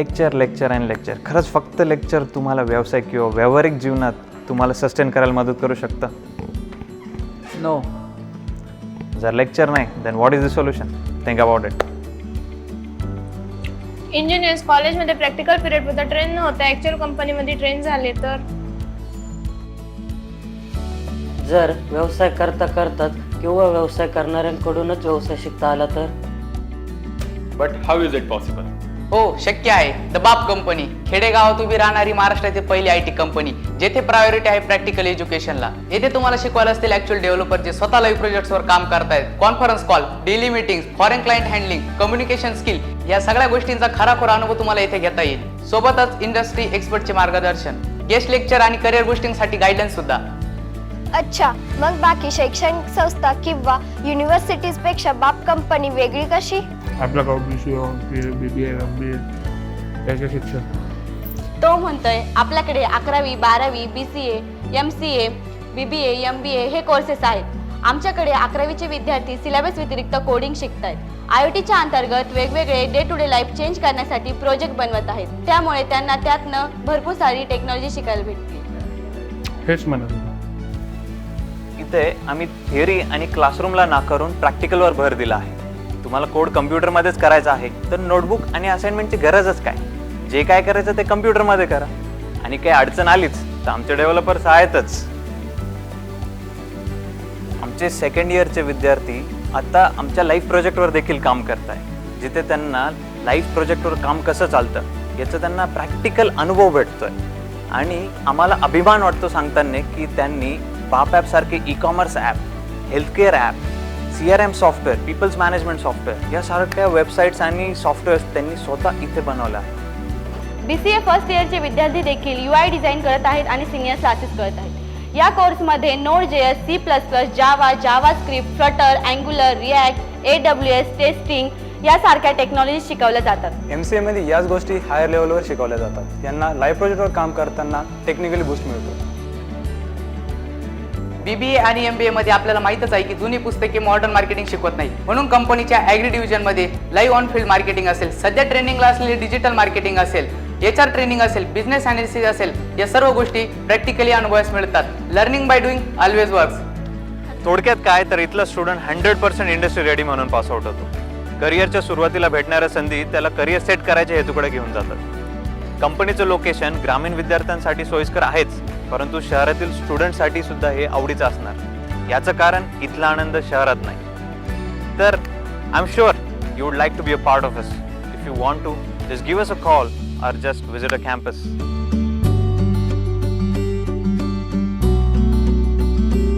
Lecture lecture and lecture. खरंच फक्त lecture तुम्हाला व्यवसाय किंवा व्यावहारिक जीवनात तुम्हाला सस्टेन करायला मदत करू शकतं. नो जर लेक्चर नाही then what is the solution think about it engineers कॉलेजमध्ये प्रॅक्टिकल पिरियड होता ट्रेन न होता ॲक्च्युअल कंपनीमध्ये ट्रेन झाले तर? जर व्यवसाय करता करताच किंवा व्यवसाय करणाऱ्यांकडूनच व्यवसाय शिकता आला तर? But how is it possible? हो शक्य आहे. द बाप कंपनी खेडेगावात उभी राहणारी महाराष्ट्रातील पहिली आय टी कंपनी जेथे प्रायोरिटी आहे प्रॅक्टिकल एज्युकेशनला येथे तुम्हाला शिकवायला असतील ऍक्च्युअल डेव्हलपर जे स्वतः लाईव्ह प्रोजेक्ट्सवर काम करतायत. Conference call daily meeting foreign client handling communication skill या सगळ्या गोष्टींचा खराखोर अनुभव तुम्हाला येथे घेता येईल. सोबतच इंडस्ट्री एक्सपर्टचे मार्गदर्शन गेस्ट लेक्चर आणि करिअर गोष्टींसाठी गाईडन्स सुद्धा. अच्छा मग बाकी शैक्षणिक संस्था किंवा युनिव्हर्सिटीजपेक्षा बाप कंपनी वेगळी कशी? आपला कॉम्पिटिशन बी बी एम बी त्याचे शिक्षण. तो म्हणतोय आपल्याकडे अकरावी बारावी B C A M C A B B A M B A हे कोर्सेस आहेत. आमच्याकडे अकरावीचे विद्यार्थी सिलेबस व्यतिरिक्त कोडिंग शिकत आहेत आय ओ टीच्या अंतर्गत वेगवेगळे day to day life change करण्यासाठी प्रोजेक्ट बनवत आहेत. त्यामुळे त्यांना त्यातनं भरपूर सारी टेक्नॉलॉजी शिकायला भेटते हेच म्हणत होतो. इथे आम्ही थिअरी आणि क्लासरूमला नाकारून प्रॅक्टिकलवर भर दिला आहे. तुम्हाला कोड कम्प्युटरमध्येच करायचा आहे तर नोटबुक आणि असाइनमेंटची गरजच काय? जे काय करायचं ते कम्प्युटरमध्ये करा. आणि काही अडचण आलीच तर आमचे डेव्हलपर्स आहेतच आमचे सेकंड इयरचे विद्यार्थी आता आमच्या लाईफ प्रोजेक्टवर देखील काम करत आहे जिथे त्यांना लाईफ प्रोजेक्टवर काम कसं चालतं याचं त्यांना प्रॅक्टिकल अनुभव भेटतोय. आणि आम्हाला अभिमान वाटतो सांगताना की त्यांनी बाप ॲपसारखे e commerce app healthcare app C R M software peoples management software यासारख्या वेबसाईट्स आणि सॉफ्टवेअर्स त्यांनी स्वतः इथे बनवलं आहे बी सी ए फर्स्ट इयरचे विद्यार्थी देखील यू आय डिझाईन करत आहेत आणि सिनियर क्लासेस करत आहेत. या कोर्समध्ये Node J S C plus plus Java JavaScript Flutter Angular React A W S testing यासारख्या टेक्नॉलॉजी शिकवल्या जातात. एम सी एमध्ये याच गोष्टी हायर लेवलवर शिकवल्या जातात. यांना लाईव्ह प्रोजेक्टवर काम करताना टेक्निकली बूस्ट मिळतो. बीबीए आणि एम बी एमध्ये मध्ये आपल्याला माहितच आहे की जुनी पुस्तके मॉडर्न मार्केटिंग शिकवत नाही म्हणून कंपनीच्या ॲग्री डिव्हिजनमध्ये लाईव्ह ऑन फील्ड मार्केटिंग असेल सध्या ट्रेनिंगला असलेली डिजिटल मार्केटिंग असेल एच आर ट्रेनिंग असेल बिझनेस अनालिसिस असेल या सर्व गोष्टी प्रॅक्टिकली अनुभवास मिळतात. Learning by doing always works थोडक्यात काय तर इथला student hundred percent industry ready म्हणून पास आउट होतो. करिअरच्या सुरुवातीला भेटणाऱ्या संधी त्याला करिअर सेट करायच्या हेतूकडे घेऊन जातात. कंपनीचं लोकेशन ग्रामीण विद्यार्थ्यांसाठी सोयीस्कर आहेच. परंतु शहरातील स्टुडंटसाठी सुद्धा हे आवडीचं असणार. याचं कारण इथला आनंद शहरात नाही. तर I am sure you would like to be a part of us if you want to just give us a call or just visit a campus